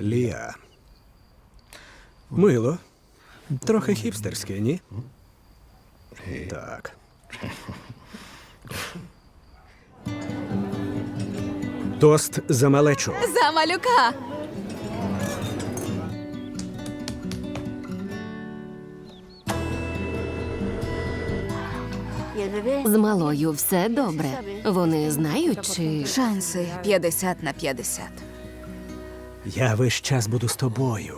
Лія. Мило. Трохи хіпстерське, ні? Так. Тост за малечу. За малюка. З малою все добре. Вони знають чи Шанси 50 на 50. Я весь час буду з тобою.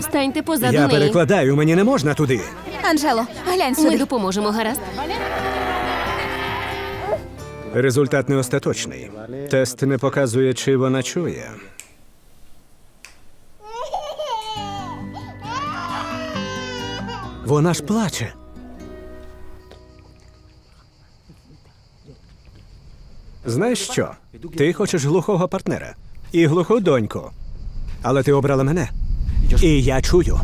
станьте позаду Я неї. перекладаю, мені не можна туди. Анжело, глянь Ми сюди. допоможемо, гаразд? Результат не остаточний. Тест не показує, чи вона чує. Вона ж плаче. Знаєш що? Ти хочеш глухого партнера і глуху доньку. Але ти обрала мене. І я чую.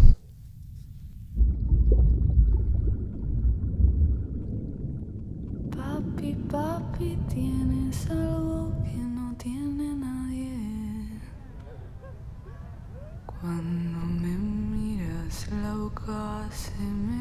Cuando me miras, la boca se me